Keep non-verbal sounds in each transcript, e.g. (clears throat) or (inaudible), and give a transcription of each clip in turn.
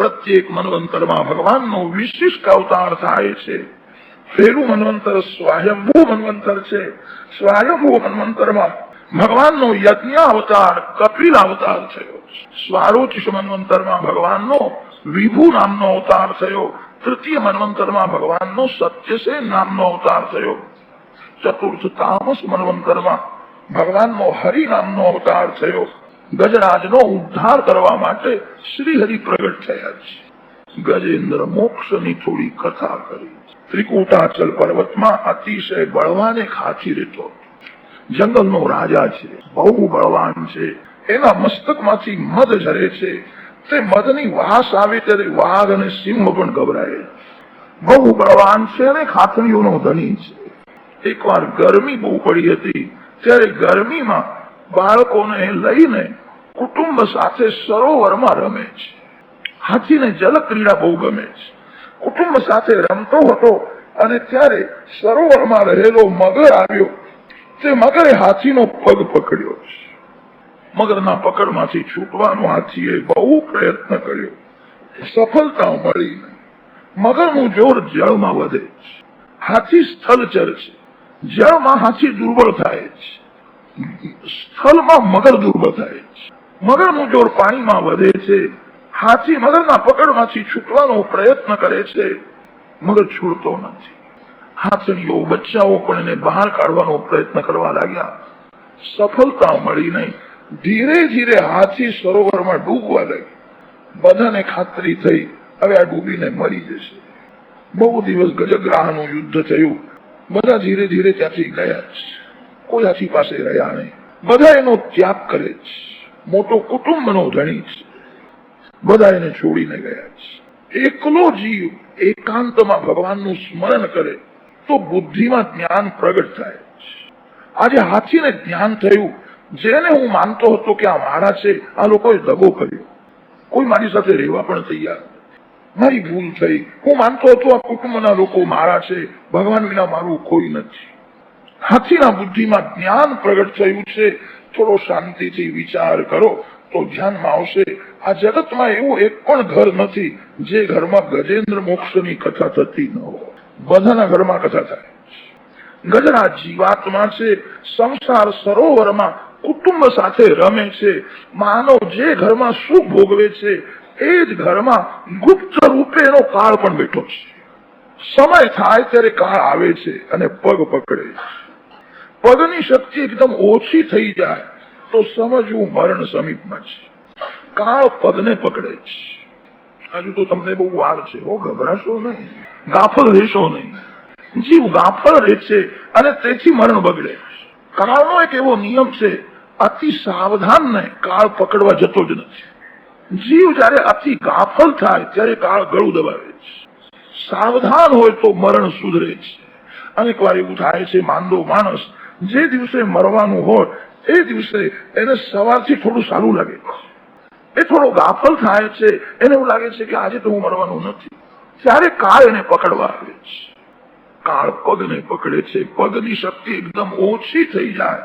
પ્રત્યેક મનવંતરમાં ભગવાનનો વિશિષ્ટ અવતાર થાય છે. પેલું મનવંતર, સ્વયંભૂ મનવંતર છે. સ્વયંભૂ મનવંતરમાં ભગવાનનો યજ્ઞ અવતાર કપિલ અવતાર થયો સ્વારોચિષ મનવંતરમાં ભગવાનનો વિભુ નામનો અવતાર થયો. તૃતીય મનવંતરમાં ભગવાનનો સત્યસેન નામનો અવતાર થયો. ચતુર્થ તામસ મનવંતરમાં ભગવાનનો હરિ નામનો અવતાર થયો. ગજરાજનો ઉદ્ધાર કરવા માટે શ્રી હરિ પ્રગટ થયા છે. ગજેન્દ્ર મોક્ષની થોડી કથા કરી. ત્રિકુટાચલ પર્વતમાં અતિશય બળવાન હાથી રહેતો હતો. જંગલનો રાજા છે, બહુ બળવાન છે. એના મસ્તકમાંથી મધ ઝરે છે. તે મધની વાસ આવે ત્યારે વાઘ અને સિંહ પણ ગભરાય બહુ બળવાન છે અને ખાથણીઓનો ધણી છે. એકવાર ગરમી બહુ પડી હતી, ત્યારે ગરમીમાં બાળકોને લઈને કુટુંબ સાથે સરોવરમાં રમે છે. હાથીને જલ ક્રીડા બહુ ગમે છે. કુટુંબ સાથે રમતો હતો અને ત્યારે સરોવરમાં રહેલો મગર આવ્યો. તે મગરે હાથીનો પગ પકડ્યો છે. મગરના પકડમાંથી છૂટવાનો હાથીએ બહુ પ્રયત્ન કર્યો. સફળતા મળી મગરનું જોર જળમાં વધે છે. હાથી સ્થળચર છે. જળમાં હાથી દુર્બળ થાય છે. સ્થળમાં મગર દુર્બળ થાય છે. મગરનું જોર પાણીમાં વધે છે. હાથી મગરના પકડમાંથી છૂટવાનો પ્રયત્ન કરે છે. મગર છૂટતો નથી. હાથણીઓ બચ્ચાઓ પણ એને બહાર કાઢવાનો પ્રયત્ન કરવા લાગ્યા. સફળતા મળી નહીં. ધીરે ધીરે હાથી સરોવરમાં ડૂબવા લાગી બધાને ખાતરી થઈ હવે આ ડૂબીને મરી જશે. બહુ દિવસ ગજગ્રાહનું યુદ્ધ થયું. બધા ધીરે ધીરે ત્યાંથી ગયા છે. કોઈ હાથી પાસે રહ્યા નહીં. બધા એનો ત્યાગ કરે છે. મોટો કુટુંબનો ધણી છે. બધા એને છોડીને ગયા છે. એકલો જીવ એકાંતમાં ભગવાનનું સ્મરણ કરે તો બુદ્ધિમાં જ્ઞાન પ્રગટ થાય આજે હાથીને જ્ઞાન થયું. જેને હું માનતો હતો કે આ મારા છે, આ લોકોએ દગો કર્યો. કોઈ મારી સાથે રહેવા પણ તૈયાર મારી ભૂલ થઈ. હું માનતો હતો આ કુટુંબના લોકો મારા છે. ભગવાન વિના મારું કોઈ નથી. હાથીના બુદ્ધિમાં જ્ઞાન પ્રગટ થયું છે. થોડો શાંતિથી વિચાર કરો તો ધ્યાનમાં આવશે. આ જગતમાં એવું એક પણ ઘર નથી જે ઘરમાં ગજેન્દ્ર મોક્ષની કથા થતી ન હોય. બધાના ઘરમાં કથા થાય. ગજરા જીવાત્મા છે. સંસાર સરોવરમાં કુટુંબ સાથે રમે છે. માનવ જે ઘરમાં સુખ ભોગવે છે, એ જ ઘરમાં ગુપ્ત રૂપે એનો કાળ પણ બેઠો છે. સમય થાય ત્યારે કાળ આવે છે અને પગ પકડે છે. પગની શક્તિ એકદમ ઓછી થઈ જાય તો સમજવું મરણ સમીપમાં છે. કાળ પદને પકડે છે. હજુ તો તમને બહુ વાર છે હો, ગભરાશો નહીં. ગાફલ રહેશો નહીં. જીવ ગાફલ રહે છે અને તેથી મરણ બગડે કાળનો એક એવો નિયમ છે, અતિ સાવધાન ને કાળ પકડવા જતો જ નથી. જીવ જયારે અતિ ગાફલ થાય, ત્યારે કાળ ગળું દબાવે છે. સાવધાન હોય તો મરણ સુધરે છે. અનેક વાર એવું થાય છે, માંદો માણસ જે દિવસે મરવાનું હોય, એ દિવસે એને સવારથી થોડું સારું લાગે. એ થોડો ગાફલ થાય છે, એને એવું લાગે છે કે આજે તો હું મરવાનું નથી. ત્યારે કાળ એને પકડવા આવે છે. કાળ પગને પકડે છે. પગની શક્તિ એકદમ ઓછી થઈ જાય.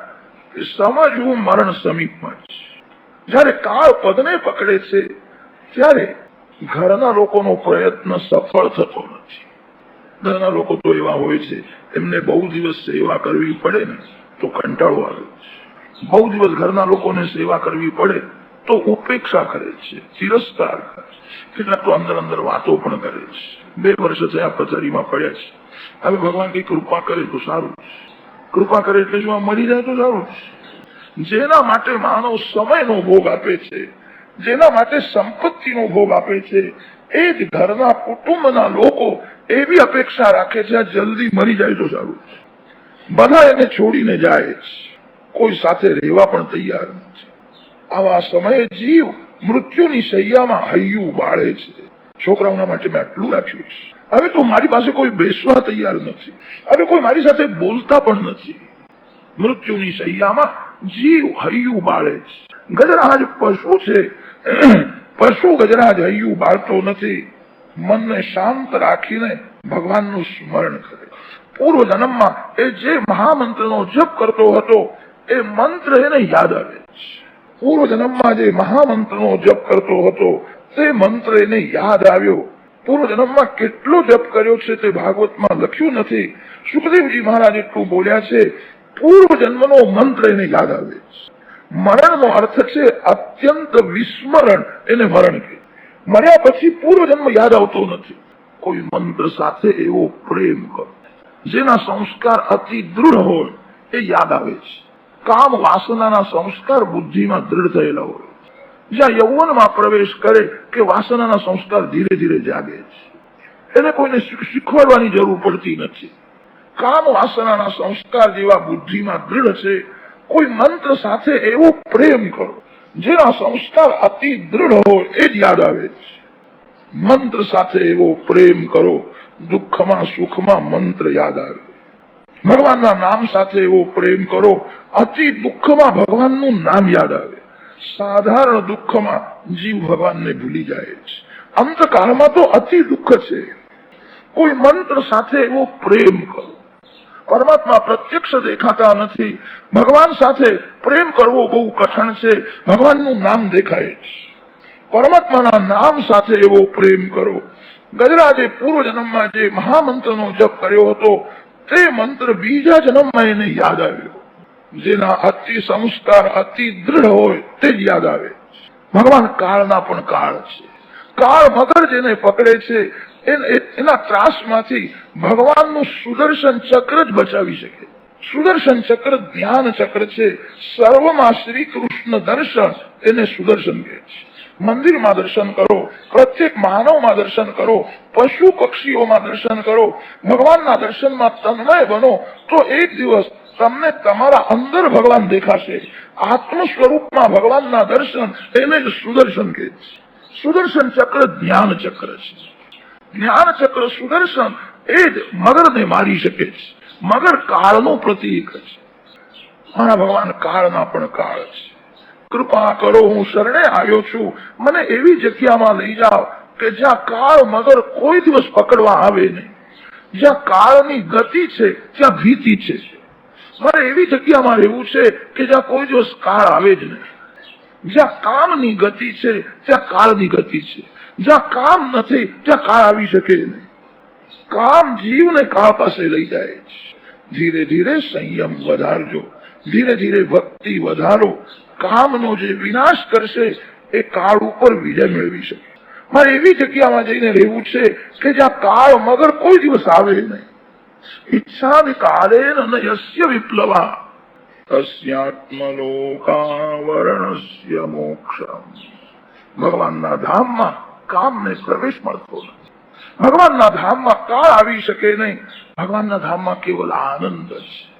સમજવું મરણ સમીપમાં છે. જયારે કાળ પગને પકડે છે, ત્યારે ઘરના લોકોનો પ્રયત્ન સફળ થતો નથી. ઘરના લોકો તો એવા હોય છે, એમને બહુ દિવસ સેવા કરવી પડે ને, તો કંટાળો આવે છે. બહુ દિવસ ઘરના લોકોને સેવા કરવી પડે, તો ઉપેક્ષા કરે છે તિરસ્કાર કેટલાક તો અંદર અંદર વાતો પણ કરે છે. બે વર્ષ થયા પથારીમાં પડ્યા છે. હવે ભગવાન કઈ કૃપા કરે તો સારું. કૃપા કરે એટલે જો મરી જાય તો સારું જેના માટે માનવ સમયનો ભોગ આપે છે, જેના માટે સંપત્તિનો ભોગ આપે છે, એ જ ઘરના કુટુંબના લોકો એવી અપેક્ષા રાખે છે જલ્દી મરી જાય તો સારું બધા એને છોડીને જાય કોઈ સાથે રહેવા પણ તૈયાર નથી. આવા સમયે જીવ મૃત્યુની સૈયામાં હૈયું બાળે છે. છોકરાઓના માટે મેં આટલું રાખ્યું હવે તો મારી પાસે કોઈ બેસવા તૈયાર નથી. હવે કોઈ મારી સાથે બોલતા પણ નથી. મૃત્યુની સૈયામાં જીવ હૈયું બાળે છે. ગજરાજ પશુ છે. (clears throat) પશુ ગજરાજ હૈયું બાળતો નથી. મનને શાંત રાખીને ભગવાનનું સ્મરણ કરે. પૂર્વ જન્મમાં એ જે મહામંત્રનો જપ કરતો હતો, એ મંત્ર એને યાદ આવે છે. પૂર્વ જન્મમાં જે મહામંત્રનો જપ કરતો હતો, તે મંત્ર એને યાદ આવ્યો. પૂર્વ જન્મમાં કેટલો જપ કર્યો છે તે ભાગવતમાં લખ્યું નથી. સુખદેવજી મહારાજ એટલું બોલ્યા છે, પૂર્વ જન્મનો મંત્ર એને યાદ આવે છે. મરણનો અર્થ છે, અત્યંત વિસ્મરણ એને મરણ કહે મર્યા પછી પૂર્વજન્મ યાદ આવતો નથી. કોઈ મંત્ર સાથે એવો પ્રેમ કરો. જેના સંસ્કાર અતિ દૃઢ હોય એ યાદ આવે છે. કામ વાસનાના સંસ્કાર બુદ્ધિમાં દૃઢ થયેલા હોય જ્યાં યૌવનમાં પ્રવેશ કરે કે વાસનાના સંસ્કાર ધીરે ધીરે જાગે છે. એને કોઈને શીખવાડવાની જરૂર પડતી નથી. કામ વાસનાના સંસ્કાર જેવા બુદ્ધિમાં દૃઢ છે. કોઈ મંત્ર સાથે એવો પ્રેમ કરો. જેના સંસ્કાર અતિ દૃઢ હોય એ જ યાદ આવે છે. મંત્ર સાથે એવો પ્રેમ કરો, દુઃખમાં સુખમાં મંત્ર યાદ આવે. ભગવાનના નામ સાથે એવો પ્રેમ કરો, અતિ દુઃખમાં ભગવાનનું નામ યાદ આવે. સાધારણ દુઃખમાં જીવ ભગવાનને ભૂલી જાય છે. અંતકાળમાં તો અતિ દુઃખ છે. કોઈ મંત્ર સાથે એવો પ્રેમ કરો. પરમાત્મા પ્રત્યક્ષ દેખાતા નથી. ભગવાન સાથે પ્રેમ કરવો બહુ કઠણ છે. ભગવાનનું નામ દેખાય પરમાત્માના નામ સાથે એવો પ્રેમ કરો. ગજરાજે પૂર્વ જન્મમાં જે મહામંત્રનો જપ કર્યો હતો, તે મંત્ર બીજા જન્મમાં એને યાદ આવ્યો. જેના અતિ સંસ્કાર, અતિ દ્રઢ હોય તે જ યાદ આવે ભગવાન કાળના પણ કાળ છે. કાળ મગર જેને પકડે છે એને- ત્રાસમાંથી ભગવાનનું સુદર્શન ચક્ર જ બચાવી શકે. સુદર્શન ચક્ર ધ્યાન ચક્ર છે. સર્વમાં શ્રી કૃષ્ણ દર્શન એને સુદર્શન કહે છે. મંદિરમાં દર્શન કરો, પ્રત્યેક માનવમાં દર્શન કરો, પશુ પક્ષીઓમાં દર્શન કરો, ભગવાનના દર્શનમાં તન્મય બનો, તો એક દિવસ તમને તમારા અંદર ભગવાન દેખાશે. આત્મ સ્વરૂપમાં ભગવાનના દર્શન એને જ સુદર્શન કહે છે. સુદર્શન ચક્ર ધ્યાન ચક્ર છે. જ્ઞાન ચક્ર સુદર્શન એ જ મગરને મારી શકે છે. મગર કાળનું પ્રતીક છે. મારા ભગવાન કાળના પણ કાળ છે. કૃપા કરો, હું શરણે આવ્યો છું. મને એવી જગ્યામાં લઈ જાઓ કે જ્યાં કાળ મગર કોઈ દિવસ પકડવા આવે નહીં. જ્યાં કાળની ગતિ છે, ત્યાં ભીતિ છે. મારે એવી જગ્યામાં રહેવું છે કે જ્યાં કોઈ દિવસ કાળ આવે જ નહીં. જ્યાં કામની ગતિ છે, ત્યાં કાળની ગતિ છે. જ્યાં કામ નથી ત્યાં કાળ આવી શકે નહીં કામ જીવને કાળ પાસે લઈ જાય છે ધીરે ધીરે સંયમ વધારજો ધીરે ધીરે ભક્તિ વધારો કામનો જે વિનાશ કરશે એ કાળ ઉપર વિજય મેળવી શકે મારે એવી જગ્યામાં જઈને રહેવું છે કે જ્યાં કાળ મગર કોઈ દિવસ આવે નહીં ઈચ્છા કાળે ન યસ્ય વિપ્લવા તસ્યાત્મલોકાવરણસ્ય મોક્ષમ ભગવાનના ધામમાં કામને પ્રવેશ મળતો નથી. ભગવાનના ધામમાં કાળ આવી શકે નહીં. ભગવાનના ધામમાં કેવલ આનંદ છે.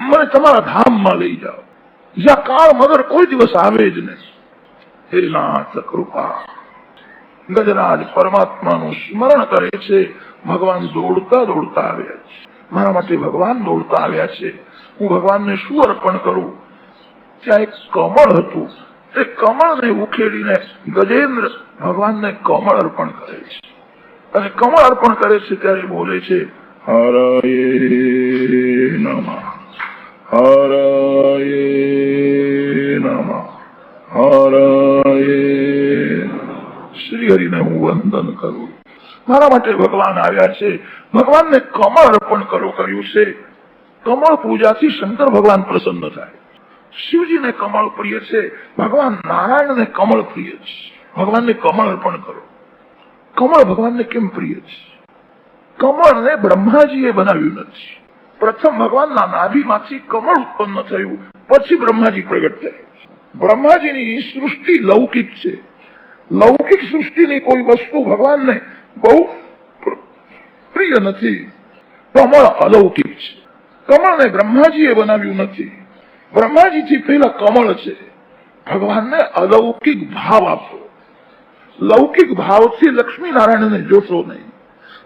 મને તમારા ધામમાં લઈ જાઓ. જ્યાં કાળ મગર કોઈ દિવસ આવે જ નહીં. હે નાથ કૃપા. ગજરાજ પરમાત્માનું સ્મરણ કરે છે. ભગવાન દોડતા દોડતા આવ્યા છે. મારા માટે ભગવાન દોડતા આવ્યા છે. હું ભગવાનને શું અર્પણ કરું. ત્યાં એક કમળ હતું. તે કમળને ઉખેડીને ગજેન્દ્ર ભગવાનને કમળ અર્પણ કરે છે. અને કમળ અર્પણ કરે છે ત્યારે બોલે છે, હરાય નમઃ હરાય નમઃ, હરાય શ્રી હરિને હું વંદન કરું મારા માટે ભગવાન આવ્યા છે. ભગવાનને કમળ અર્પણ કરો કર્યું છે. કમળ પૂજાથી શંકર ભગવાન પ્રસન્ન થાય. શિવજીને કમળ પ્રિય છે. ભગવાન નારાયણને કમળ પ્રિય છે. ભગવાનને કમળ અર્પણ કરો. કમળ ભગવાનને કેમ પ્રિય છે? કમળને બ્રહ્માજીએ બનાવ્યું નથી. પ્રથમ ભગવાનના નાભીમાંથી કમળ ઉત્પન્ન થયું, પછી બ્રહ્માજી પ્રગટ થયા બ્રહ્માજીની સૃષ્ટિ લૌકિક છે. લૌકિક સૃષ્ટિની કોઈ વસ્તુ ભગવાનને બહુ પ્રિય નથી. કમળ અલૌકિક છે. કમળને બ્રહ્માજીએ બનાવ્યું નથી. બ્રહ્માજીથી પહેલા કમળ છે. ભગવાનને અલૌકિક ભાવ આપો. લૌકિક ભાવથી લક્ષ્મીનારાયણને જોશો નહીં.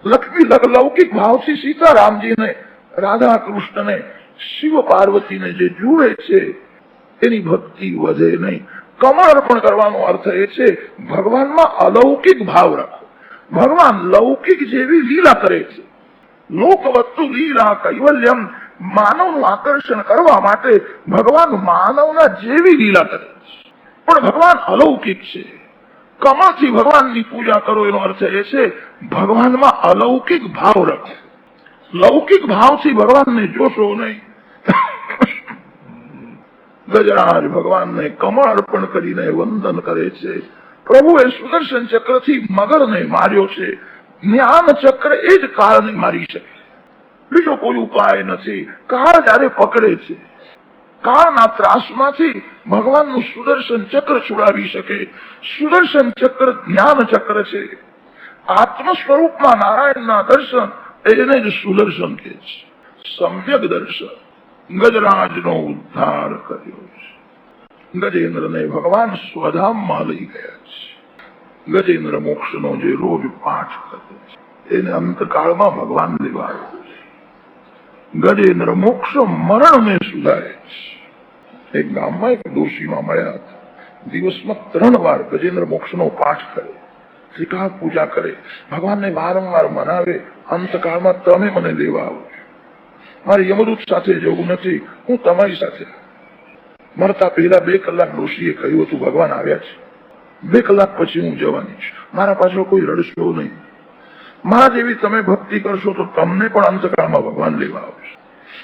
લક્ષ્મી લૌકિક ભાવથી સીતારામજીને રાધા કૃષ્ણને શિવ પાર્વતીને જે જુએ છે, એની ભક્તિ વધે નહીં. કમળ અર્પણ કરવાનો અર્થ એ છે, ભગવાનમાં અલૌકિક ભાવ રાખો. ભગવાન લૌકિક જેવી લીલા કરે છે. લોકવસ્તુ લીલા કૈવલ્યમ માનવનું આકર્ષણ કરવા માટે ભગવાન માનવના જેવી લીલા કરે છે. પણ ભગવાન અલૌકિક છે. કમળથી ભગવાનની પૂજા કરો એનો અર્થ એ છે, ભગવાનમાં અલૌકિક ભાવ રાખો. લૌકિક ભાવથી ભગવાનને જોશો નહીં. ગજરાજ ભગવાનને કમળ અર્પણ કરીને વંદન કરે છે. પ્રભુએ સુદર્શન ચક્રથી મગરને માર્યો છે. જ્ઞાન ચક્ર એ જ કાળને મારી શકે બીજો કોઈ ઉપાય નથી. કાળ જયારે પકડે છે, કાળના ત્રાસમાંથી ભગવાનનું સુદર્શન ચક્ર છોડાવી શકે. સુદર્શન ચક્ર જ્ઞાન ચક્ર છે. આત્મ સ્વરૂપમાં નારાયણના દર્શન એને જ સુદર્શન કે છે. સમ્યક દર્શન. ગજરાજનો ઉદ્ધાર કર્યો છે. ગજેન્દ્રને ભગવાન સ્વધામમાં લઈ ગયા છે. ગજેન્દ્ર મોક્ષનો જે રોજ પાઠ કરે છે, એને અંતકાળમાં ભગવાન લેવાયો છે. ગજેન્દ્ર મોક્ષ મરણને સુધારે છે. એક ગામમાં એક ડોશીમાં મળ્યા હતા. દિવસમાં ત્રણ વાર ગજેન્દ્ર મોક્ષનો પાઠ કરે, શ્રીકાળ પૂજા કરે, ભગવાનને વારંવાર મનાવે, અંતકાળમાં તમે મને લેવા આવો મારે યમદૂત સાથે જવું નથી, હું તમારી સાથે મરતા પહેલા બે કલાક ડોશીએ કહ્યું હતું, ભગવાન આવ્યા છે. બે કલાક પછી હું જવાની છું. મારા પાછળ કોઈ રડશો નહીં. મારા જેવી તમે ભક્તિ કરશો તો તમને પણ અંતકાળમાં ભગવાન લેવા આવશે.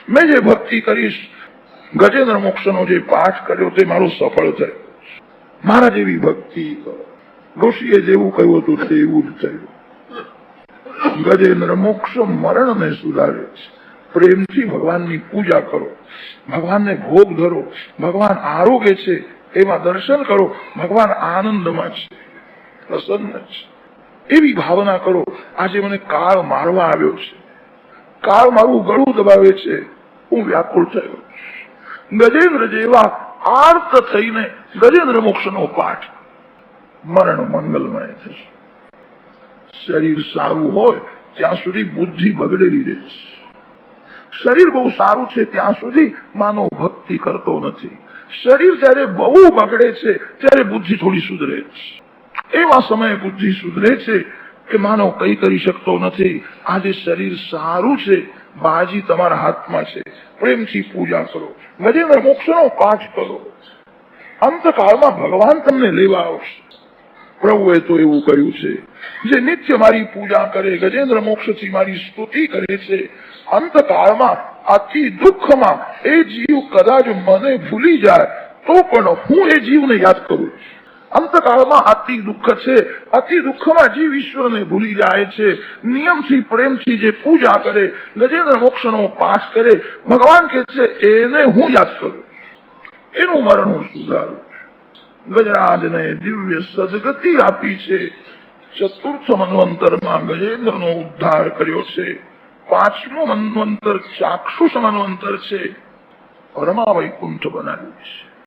મેં જે ભક્તિ કરીશ, ગજેન્દ્ર મોક્ષનો જે પાઠ કર્યો તે મારું સફળ થયું. મારા જેવી ભક્તિ ઋષિએ જેવું કહ્યું હતું તેવું જ થયું. ગજેન્દ્ર મોક્ષ મરણને સુધારે છે. પ્રેમથી ભગવાનની પૂજા કરો. ભગવાનને ભોગ ધરો. ભગવાન આરોગ્ય છે એમાં દર્શન કરો. ભગવાન આનંદમાં છે, પ્રસન્ન છે. એવી ભાવના કરો, આજે મને કાળ મારવા આવ્યો છે. કાળ મારું ગળું દબાવે છે. હું વ્યાકુળ થયો ગજેન્દ્ર જેવા આર્ત થઈને ગજેન્દ્ર મોક્ષનો પાઠ. મરણ મંગલમય થશે. શરીર સારું હોય, ત્યાં સુધી બુદ્ધિ બગડેલી રહે છે. શરીર બહુ સારું છે, ત્યાં સુધી માનવ ભક્તિ કરતો નથી. શરીર જયારે બહુ બગડે છે, ત્યારે બુદ્ધિ થોડી સુધરે છે. એવા સમયે બુદ્ધિ સુધરે છે કે માનવ કઈ કરી શકતો નથી. આજે શરીર સારું છે, બાજી તમારા હાથમાં છે. પ્રેમથી પૂજા કરો. ગજેન્દ્ર, મોક્ષનો પાઠ કરો. અંતકાળમાં ભગવાન તમને લેવા આવશે. પ્રભુએ તો એવું કહ્યું છે. જે નિત્ય મારી પૂજા કરે, ગજેન્દ્ર, મોક્ષથી મારી સ્તુતિ કરે છે, અંતકાળમાં અતિ દુઃખમાં એ જીવ કદાચ મને ભૂલી જાય, તો પણ હું એ જીવને યાદ કરું અંતકાળમાં અતિ દુઃખ છે. અતિ દુઃખમાં જીવ ઈશ્વરને ભૂલી જાય છે. નિયમથી, પ્રેમથી જે પૂજા કરે, ગજેન્દ્ર મોક્ષનો પાસ કરે, ભગવાન કે છે, એને હું યાદ કરું. એનું મરણ હું સુધારું. ગજરાજને દિવ્ય સદગતિ આપી છે. ચતુર્થ મનવંતરમાં ગજેન્દ્રનો ઉદ્ધાર કર્યો છે. પાંચમું મન્વંતર ચાક્ષુષ મનવંતર છે. પરમા વૈકુંઠ બનાવ્યું છે.